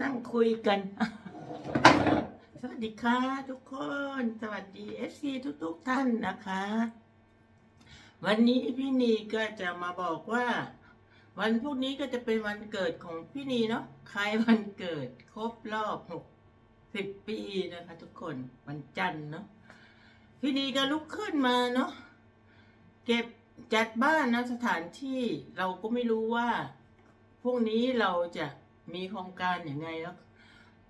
นั่งคุยกัน สวัสดีค่ะทุกคน สวัสดีเอฟซีทุก ๆ ท่านนะคะ วันนี้พี่นีก็จะมาบอกว่า วันพรุ่งนี้ก็จะเป็นวันเกิดของพี่นีเนาะคล้ายวันเกิดครบรอบหกสิบปีนะคะ ทุกคนวันจันทร์เนาะพี่นีก็ลุกขึ้นมาเนาะเก็บจัดบ้านนะสถานที่เราก็ไม่รู้ว่าพรุ่งนี้เราจะ มีโครงการอย่างไงแล้ว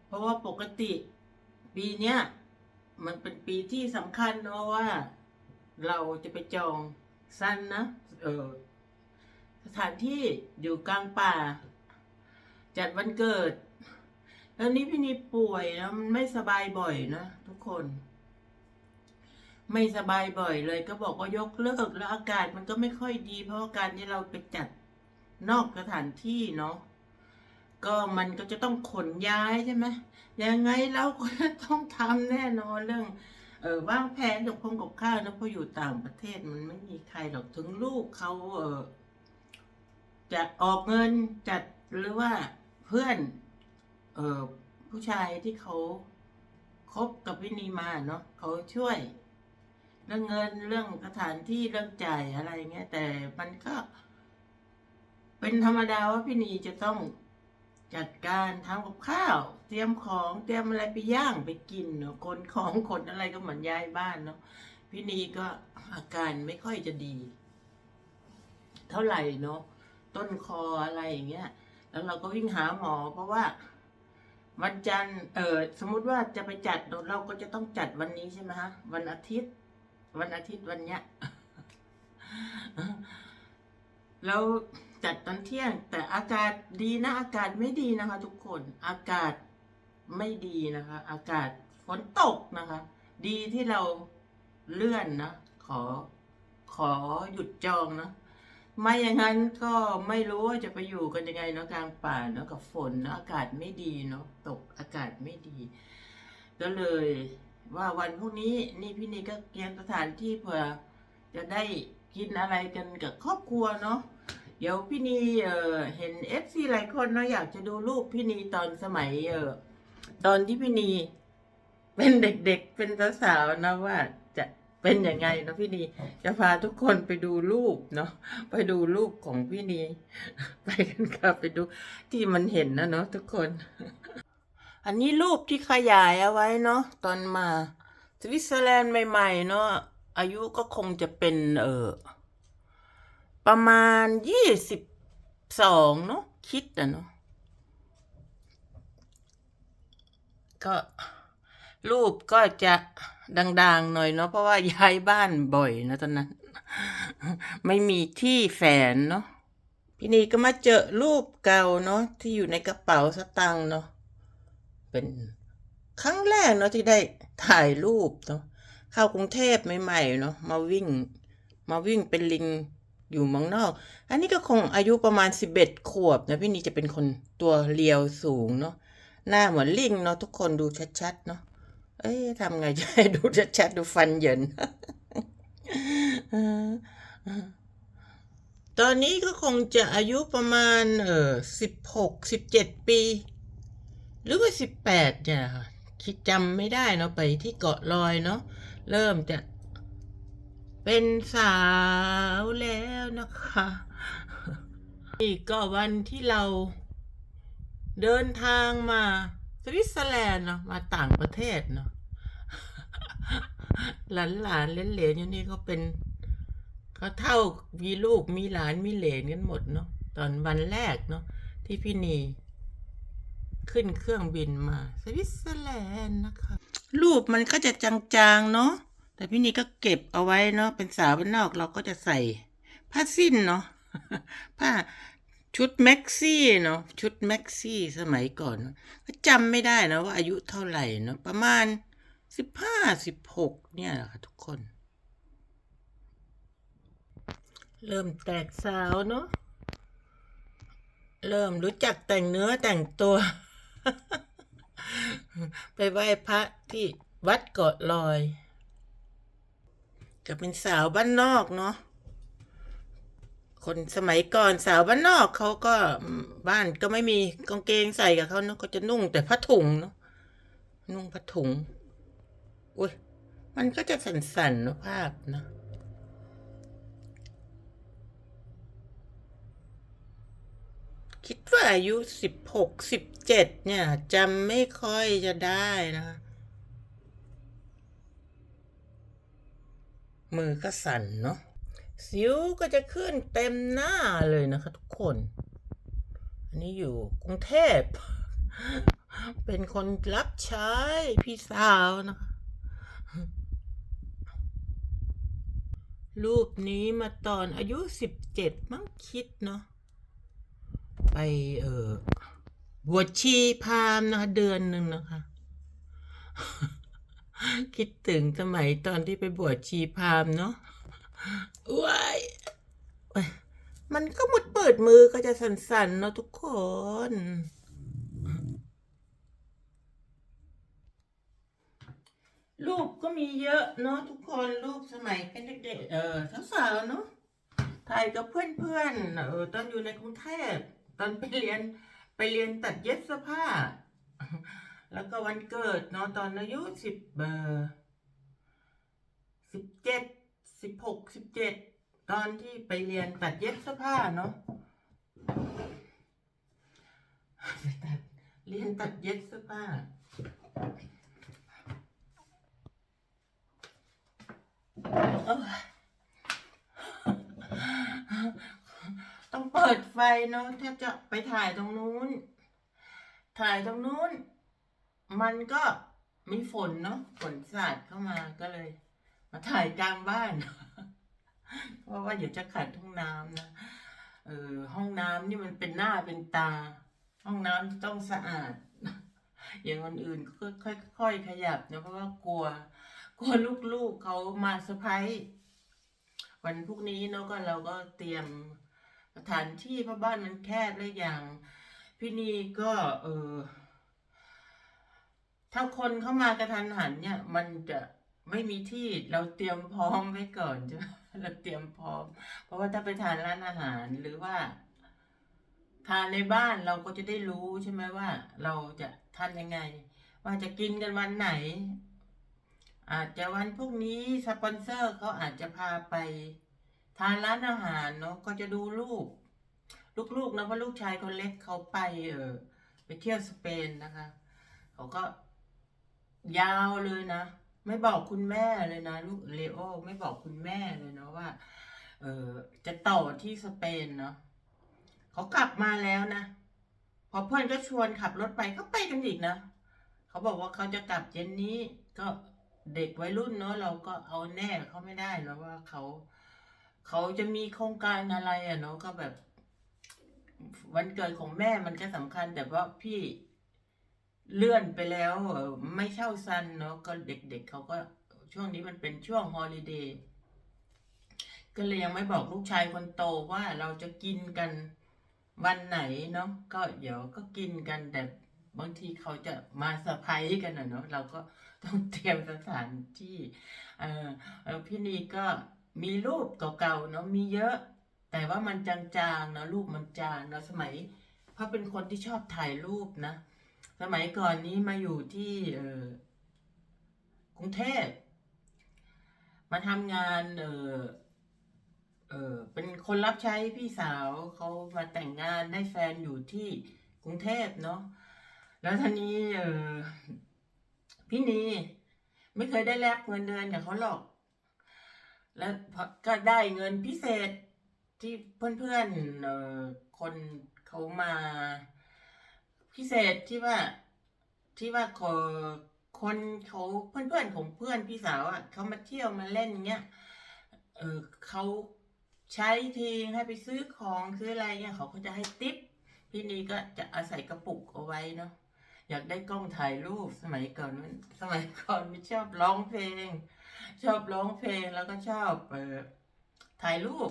เพราะว่าปกติปีเนี้ยมันเป็นปีที่สำคัญเนาะว่า เราจะไปจองสั้นนะเออสถานที่อยู่กลางป่า จัดวันเกิด แล้วนี้พี่นีป่วยนะมันไม่สบายบ่อยนะทุกคน ไม่สบายบ่อยเลย ก็บอกว่ายกเลิกแล้วอากาศมันก็ไม่ค่อยดี เพราะาการที่เราไปจัดนอกสถานที่เนาะ ก็มันก็จะต้องขนย้ายใช่ไหมยังไงเราก็ต้องทำแน่นอนเรื่องเออวางแผนกับพงกับข้าวนะเพราะอยู่ต่างประเทศมันไม่มีใครหรอกถึงลูกเขาเออจะออกเงินจัดหรือว่าเพื่อน เออผู้ชายที่เขาคบกับวินีมาเนาะเขาช่วย เรื่องเงินเรื่องสถานที่เรื่องจ่ายอะไรเงี้ยแต่มันก็ เป็นธรรมดาว่าพี่นีจะต้อง จัดการทำกับข้าว เตรียมของเตรียมอะไรไปย่างไปกินเนาะคนของคนอะไรก็เหมือนย้ายบ้านเนาะพี่นีก็อาการไม่ค่อยจะดี เท่าไหร่เนาะต้นคออะไรอย่างเงี้ย แล้วเราก็วิ่งหาหมอ เพราะว่า วันจันทร์เออสมมุติว่าจะไปจัดเราก็จะต้องจัดวันนี้ใช่ไหมฮะวันอาทิตย์ วันอาทิตย์วันเนี้ยแล้ว จัดตอนเที่ยง แต่อากาศดีนะอากาศไม่ดีนะคะ ทุกคนอากาศไม่ดีนะคะ อากาศฝนตกนะคะ ดีที่เราเลื่อนนะ ขอขอหยุดจองนะไม่อย่างนั้นก็ไม่รู้ว่าจะไปอยู่กันยังไงเนาะกลางป่าเนาะกับฝนเนาะอากาศไม่ดีเนาะตกอากาศไม่ดี ก็เลยว่าวันพรุ่งนี้นี่พี่นีก็เตรียมสถานที่เผื่อจะได้กินอะไรกันกับครอบครัวเนาะ เดี๋ยวพี่นีเออเห็นเอฟซีหลายคนเนาะอยากจะดูรูปพี่นีตอนสมัยเออตอนที่พี่นีเป็นเด็กๆเป็นสาวๆนะว่าจะเป็นยังไงเนาะพี่นีจะพาทุกคนไปดูรูปเนาะไปดูรูปของพี่นีไปกันครับไปดูที่มันเห็นนะเนาะทุกคน อันนี้รูปที่ขยายเอาไว้เนาะตอนมาสวิตเซอร์แลนด์ใหม่ ๆ เนาะอายุก็คงจะเป็นเออ ประมาณยี่สิบสองเนาะคิดอะเนาะก็รูปก็จะดังๆหน่อยเนาะเพราะว่าย้ายบ้านบ่อยนะตอนนั้น ไม่มีที่แฝนเนาะพี่นีก็มาเจอรูปเก่าเนาะที่อยู่ในกระเป๋าสตางค์เนาะเป็นครั้งแรกเนาะที่ได้ถ่ายรูปเนาะเข้ากรุงเทพใหม่ๆเนาะมาวิ่ง มาวิ่งเป็นลิง อยู่เมืองนอก อันนี้ก็คงอายุประมาณสิบเอ็ดขวบนะพี่นี่จะเป็นคนตัวเรียวสูงเนาะหน้าเหมือนลิงเนาะทุกคนดูชัดๆเนาะเอ้ยทำไงจะให้ดูชัดๆดูฟันเหยินตอนนี้ก็คงจะอายุประมาณ เออสิบหกสิบเจ็ดปี หรือว่าสิบแปดเนี่ยค่ะคิดจำไม่ได้เนาะไปที่เกาะลอยเนาะเริ่มจะ เป็นสาวแล้วนะคะ นี่ก็วันที่เราเดินทางมาสวิตเซอร์แลนด์เนาะมาต่างประเทศเนาะหลานหลานๆเหลนๆอยู่นี่ก็เป็นเขาเท่ามีลูกมีหลานมีเหลนกันหมดเนาะตอนวันแรกเนาะที่พี่นีขึ้นเครื่องบินมา สวิตเซอร์แลนด์นะคะ รูปมันก็จะจางๆเนาะ แต่พี่นี่ก็เก็บเอาไว้เนาะเป็นสาวบ้านนอกเราก็จะใส่ผ้าสิ้นเนาะผ้าชุดแม็กซี่เนาะชุดแม็กซี่สมัยก่อนก็จำไม่ได้นะว่าอายุเท่าไหร่เนาะประมาณสิบห้าสิบหกเนี่ยแหละค่ะทุกคน เริ่มแตกสาวเนาะเริ่มรู้จักแต่งเนื้อแต่งตัว ไปไหว้พระที่วัดเกาะลอย ก็เป็นสาวบ้านนอกเนาะคนสมัยก่อนสาวบ้านนอกเขาก็บ้านก็ไม่มีกางเกงใส่กับเขาเนาะก็จะนุ่งแต่ผ้าถุงเนาะนุ่งผ้าถุงอุ้ยมันก็จะสั่นๆเนาะภาพเนาะคิดว่าอายุสิบหกสิบเจ็ดเนี่ยจำไม่ค่อยจะได้นะคะ มือก็สั่นเนาะสิวก็จะขึ้นเต็มหน้าเลยนะคะทุกคน อันนี้อยู่กรุงเทพ เป็นคนรับใช้พี่สาวนะคะ รูปนี้มาตอนอายุสิบเจ็ดมั้งคิดเนาะ ไปเออบวชชีพามนะคะเดือนหนึ่งนะคะ คิดถึงสมัยตอนที่ไปบวชชีพามเนาะว้ายเอ้ยมันก็มุดเปิดมือก็จะสั่นๆเนาะทุกคน รูปก็มีเยอะเนาะทุกคนรูปสมัยเป็นเด็กๆเออสาวๆเนาะถ่ายกับเพื่อนๆเออตอนอยู่ในกรุงเทพตอนไปเรียนไปเรียนตัดเย็บเสื้อผ้า แล้วก็วันเกิดเนาะตอนอายุสิบเออสิบเจ็ดสิบหกสิบเจ็ดตอนที่ไปเรียนตัดเย็บเสื้อผ้าเนาะไปตัดเรียนตัดเย็บเสื้อผ้าต้องเปิดไฟเนาะถ้าจะไปถ่ายตรงนู้น ถ่ายตรงนู้น มันก็มีฝนเนาะฝนสาดเข้ามาก็เลย มาถ่ายกลางบ้าน เพราะว่าเดี๋ยวจะขัดห้องน้ำนะเออห้องน้ำนี่มันเป็นหน้าเป็นตา ห้องน้ำต้องสะอาด อย่างคนอื่นก็ค่อยๆขยับนะเพราะว่ากลัว กลัวลูกๆเขามาเซอร์ไพรส์วันพรุ่งนี้เนาะก็เราก็เตรียมสถานที่เพราะบ้านมันแคบและอย่าง พี่นีก็ เออ ถ้าคนเข้ามากระทันหันเนี่ย มันจะไม่มีที่เราเตรียมพร้อมไว้ก่อนใช่ไหมเราเตรียมพร้อม เพราะว่าถ้าไปทานร้านอาหารหรือว่า ทานในบ้านเราก็จะได้รู้ใช่ไหมว่า เราจะทานยังไง ว่าจะกินกันวันไหน อาจจะวันพรุ่งนี้สปอนเซอร์เขาอาจจะพาไป ทานร้านอาหารเนาะก็จะดูลูกลูกๆนะเพราะลูกชายคนเล็กเขาไปเออไปเที่ยวสเปนนะคะ เขาก็ ยาวเลยนะ ไม่บอกคุณแม่เลยนะลูกเลโอไม่บอกคุณแม่เลยเนาะว่า เออจะต่อที่สเปนเนาะเขากลับมาแล้วนะพอเพื่อนก็ชวนขับรถไปก็ไปกันอีกนะเขาบอกว่าเขาจะกลับเย็นนี้ก็เด็กวัยรุ่นเนาะเราก็เอาแน่เขาไม่ได้แล้วว่าเขาเขาจะมีโครงการอะไรอะเนาะก็แบบ วันเกิดของแม่มันก็สำคัญแต่ว่าพี่ เลื่อนไปแล้วไม่เช่าซันเนาะก็เด็กๆเขาก็ช่วงนี้มันเป็นช่วงฮอลิเดย์ก็เลยยังไม่บอกลูกชายคนโตว่าเราจะกินกันวันไหนเนาะก็เดี๋ยวก็กินกันแต่บางทีเขาจะมาเซอร์ไพรส์กันนะเนาะเราก็ต้องเตรียมสถานที่เออพี่นีก็มีรูปเก่าๆเนาะมีเยอะ แต่ว่ามันจางๆนะรูปมันจางนะสมัยเพราะเป็นคนที่ชอบถ่ายรูปนะ สมัยก่อนนี้มาอยู่ที่กรุงเทพ มาทำงานเออเออเป็นคนรับใช้พี่สาวเขามาแต่งงานได้แฟนอยู่ที่กรุงเทพเนาะแล้วทีนี้เออพี่นีไม่เคยได้แลกเงินเดือนกับเขาหรอก แล้วก็ได้เงินพิเศษที่เพื่อนๆเออคนเขามา พิเศษที่ว่าที่ว่าขอคนเขาเพื่อนๆของเพื่อนพี่สาวอะเขามาเที่ยวมาเล่นเงี้ยเออเขาใช้ทีให้ไปซื้อของซื้ออะไรเงี้ยเขาก็จะให้ติปพี่นีก็จะอาศัยกระปุกเอาไว้เนาะอยากได้กล้องถ่ายรูปสมัยก่อนนั้นสมัยก่อนไม่ชอบร้องเพลง ชอบร้องเพลงแล้วก็ชอบเออถ่ายรูป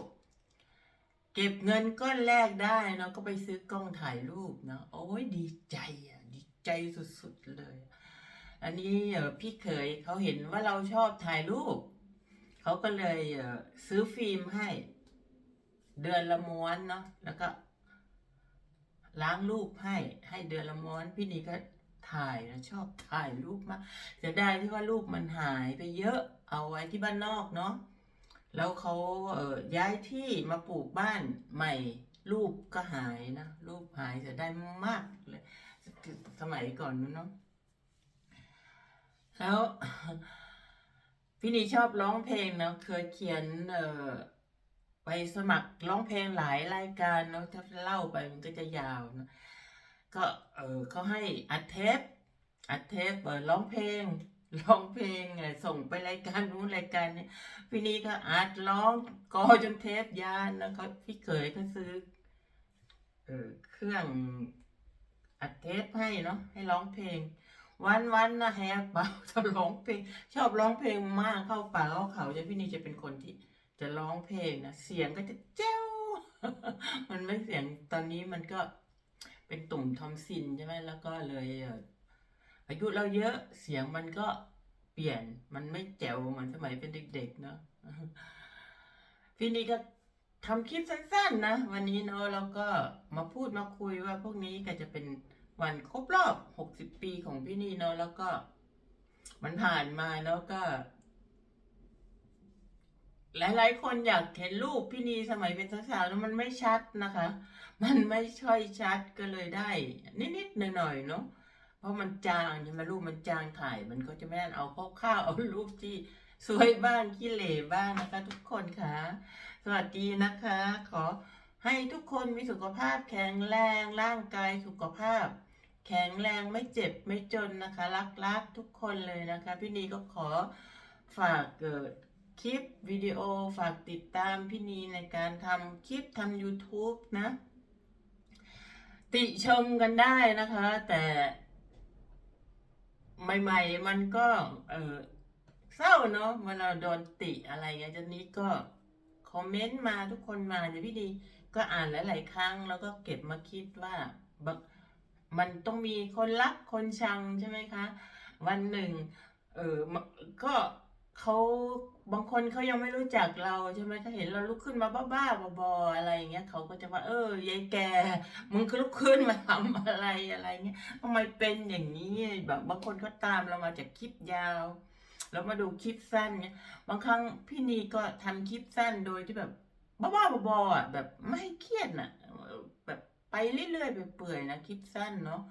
เก็บเงินก้อนแรกได้เนาะก็ไปซื้อกล้องถ่ายรูปเนาะโอ้ยดีใจอะดีใจสุดๆเลย อันนี้พี่เขยเขาเห็นว่าเราชอบถ่ายรูป เขาก็เลยซื้อฟิล์มให้ เดือนละม้วนเนาะแล้วก็ ล้างรูปให้ให้เดือนละม้วนพี่นีก็ถ่ายนะชอบถ่ายรูปมากเสียดายที่ว่ารูปมันหายไปเยอะเอาไว้ที่บ้านนอกเนาะ แล้วเขาเอ่อย้ายที่มาปลูกบ้านใหม่ รูปก็หายนะ รูปหายเสียดายมากเลยสมัยก่อนนู้นเนาะแล้วพี่นีชอบร้องเพลงเนาะเคยเขียนเอ่อไปสมัครร้องเพลงหลายรายการเนาะถ้าเล่าไปมันก็จะยาวนะก็เออเขาให้อัดเทปอัดเทปเปิดร้องเพลง ร้องเพลงไงส่งไปรายการนู้นรายการนี้พี่นี่ก็อัดร้องกอจนเทปยานแล้วเขาพี่เขยก็ซื้อเออเครื่องอัดเทปให้เนาะให้ร้องเพลง วันวันๆนะแฮกเปล่าจะร้องเพลง ชอบร้องเพลงมากเข้าป่าเข้าเขาจะพี่นี่จะเป็นคนที่จะร้องเพลงนะเสียงก็จะเจ้ามันไม่เสียงตอนนี้มันก็เป็นตุ่มทอมซินใช่ไหมแล้วก็เลยเอายุเราเยอะเสียงมันก็เปลี่ยนมันไม่แจ๋วเหมือนสมัยเป็นเด็กๆเนาะพี่นี่ก็ทำคลิปสั้นๆนะวันนี้เนาะแล้วก็มาพูดมาคุยว่าพวกนี้ก็จะเป็นวันครบรอบ 60 ปีของพี่นี่เนาะแล้วก็ มันผ่านมาแล้วก็ หลายๆคนอยากเห็นรูปพี่นีสมัยเป็นสาวๆแล้วมันไม่ชัดนะคะ มันไม่ค่อยชัดก็เลยได้ นิดๆหน่อยๆเนาะ เพราะมันจางใช่ไหมรูปมันจางถ่ายมันก็จะไม่ได้เอาข้าวๆเอารูปที่สวยบ้างขี้เหร่บ้างนะคะ ทุกคนค่ะ สวัสดีนะคะ ขอให้ทุกคนมีสุขภาพแข็งแรงร่างกายสุขภาพ แข็งแรงไม่เจ็บไม่จนนะคะรักๆทุกคนเลยนะคะ พี่นีก็ขอฝากเกิดคลิปวิดีโอฝากติดตามพี่นีในการทำคลิปทำ YouTube นะ ติชมกันได้นะคะ แต่ ใหม่ ๆ มันก็ เออเศร้าเนาะเวลาโดนติอะไรเงี้ยจนนี้ก็คอมเมนต์มาทุกคนมาเดี๋ยวพี่ดีก็อ่านหลาย ๆ ครั้ง แล้วก็เก็บมาคิดว่าบมันต้องมีคนรักคนชังใช่ไหมคะ วันหนึ่ง เออก็เขา บางคนเขายังไม่รู้จักเราใช่ไหมเขาเห็นเราลุกขึ้นมาบ้าๆบอๆอะไรอย่างเงี้ยเขาก็จะว่าเออยายแกมึงก็ลุกขึ้นมาทำอะไรอะไรเงี้ยทำไมเป็นอย่างนี้แบบบางคนก็ตามเรามาจากคลิปยาวแล้วมาดูคลิปสั้นเนี้ยบางครั้งพี่นีก็ทำคลิปสั้นโดยที่แบบบ้าๆบอๆอะแบบไม่เครียดน่ะแบบไปเรื่อยๆไปเปื่อยนะคลิปสั้นเนาะ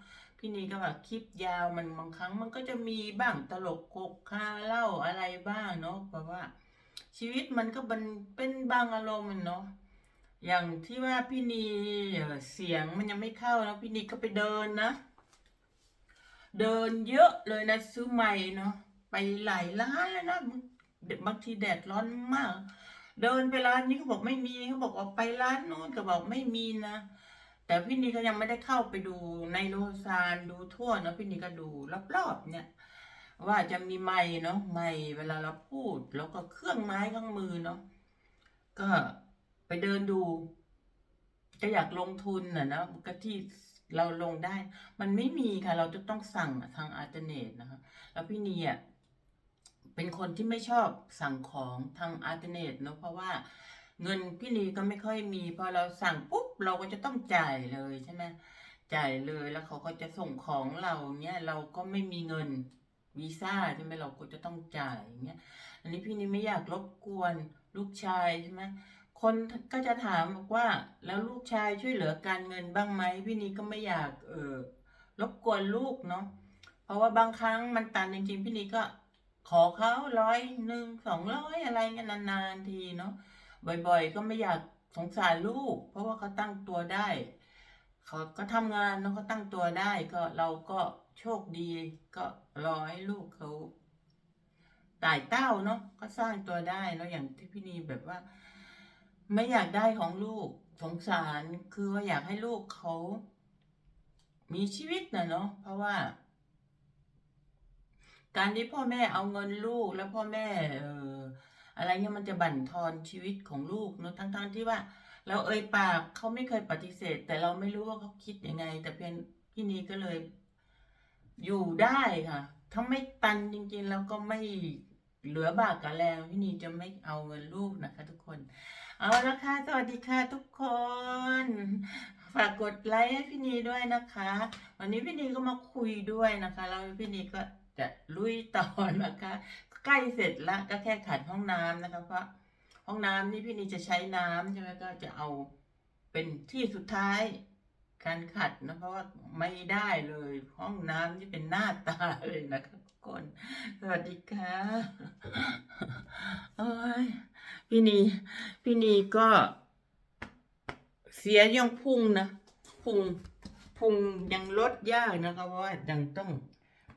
พี่นีก็แบบคลิปยาวมันบางครั้งมันก็จะมีบ้างตลกโกกคาเล่าอะไรบ้างเนาะเพราะว่า ชีวิตมันก็เป็นเป็นบางอารมณ์เนาะอย่างที่ว่าพี่นีเสียงมันยังไม่เข้านะพี่นีก็ไปเดินนะ เดินเยอะเลยนะซื้อใหม่เนาะไปหลายร้านแล้วนะบางทีแดดร้อนมาก เดินไปร้านนี้เขาบอกไม่มีเขาบอกว่าไปร้านโน้นก็บอกไม่มีนะ แต่พี่นีก็ยังไม่ได้เข้าไปดูในโลซานดูทั่วเนาะพี่นีก็ดูรอบๆเนี่ย ว่าจะมีไม้เนาะไม้เวลาเราพูด แล้วก็เครื่องไม้เครื่องมือเนาะก็ไปเดินดูก็อยากลงทุนน่ะนะก็ที่เราลงได้ มันไม่มีค่ะ เราจะต้องสั่งทางอัลเทอร์เนทนะคะ แล้วพี่นีอะเป็นคนที่ไม่ชอบสั่งของทางอัลเทอร์เนทเนาะเพราะว่า เงินพี่นีก็ไม่ค่อยมีพอเราสั่งปุ๊บเราก็จะต้องจ่ายเลยใช่ไหมจ่ายเลยแล้วเขาก็จะส่งของเราเนี้ยเราก็ไม่มีเงินวีซ่าใช่ไหมเราก็จะต้องจ่ายอย่างเงี้ยอันนี้พี่นีไม่อยากรบกวนลูกชายใช่ไหมคนก็จะถามบอกว่า แล้วลูกชายช่วยเหลือการเงินบ้างไหมพี่นีก็ไม่อยากเออรบกวนลูกเนาะเพราะว่าบางครั้งมันตันจริงๆพี่นีก็ขอเขาร้อยหนึ่งสองร้อยอะไรเงี้ยนานๆทีเนาะ บ่อยๆ ก็ไม่อยากสงสารลูก เพราะว่าเขาตั้งตัวได้เขาก็ทำงานแล้วก็ตั้งตัวได้ก็เราก็โชคดีก็รอให้ลูกเขาตายเต้าเนาะก็สร้างตัวได้เนาะอย่างที่พี่นีแบบว่า ไม่อยากได้ของลูกสงสารคือว่าอยากให้ลูกเขามีชีวิตนะเนาะเพราะว่า การที่พ่อแม่เอาเงินลูกแล้วพ่อแม่เออ อะไรเงี้ยมันจะบั่นทอนชีวิตของลูกเนอะทั้งๆที่ว่า เราเอ่ยปากเขาไม่เคยปฏิเสธ แต่เราไม่รู้ว่าเขาคิดยังไง แต่เพียงพี่นีก็เลย อยู่ได้ค่ะถ้าไม่ตันจริงๆ แล้วก็ไม่เหลือบากกับแรงพี่นีจะไม่เอาเงินลูกนะคะ ทุกคน เอาละค่ะสวัสดีค่ะทุกคน ฝากกดไลค์ให้พี่นีด้วยนะคะ วันนี้พี่นีก็มาคุยด้วยนะคะ แล้วพี่นีก็จะลุยต่อนะคะ ใกล้เสร็จและก็แค่ขัดห้องน้ำนะคะเพราะห้องน้ำนี่พี่นีจะใช้น้ำใช่ไหมก็จะเอาเป็นที่สุดท้ายการขัดนะเพราะว่าไม่ได้เลย ห้องน้ำนี่เป็นหน้าตาเลยนะคะทุกคนสวัสดีค่ะโอ้ยพี่นีพี่นีก็เสียยังพุ่งนะพุ่งพุ่งยังลดยากนะคะเพราะว่ายังต้อง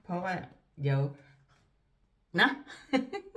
เพราะว่าเดี๋ยว 呐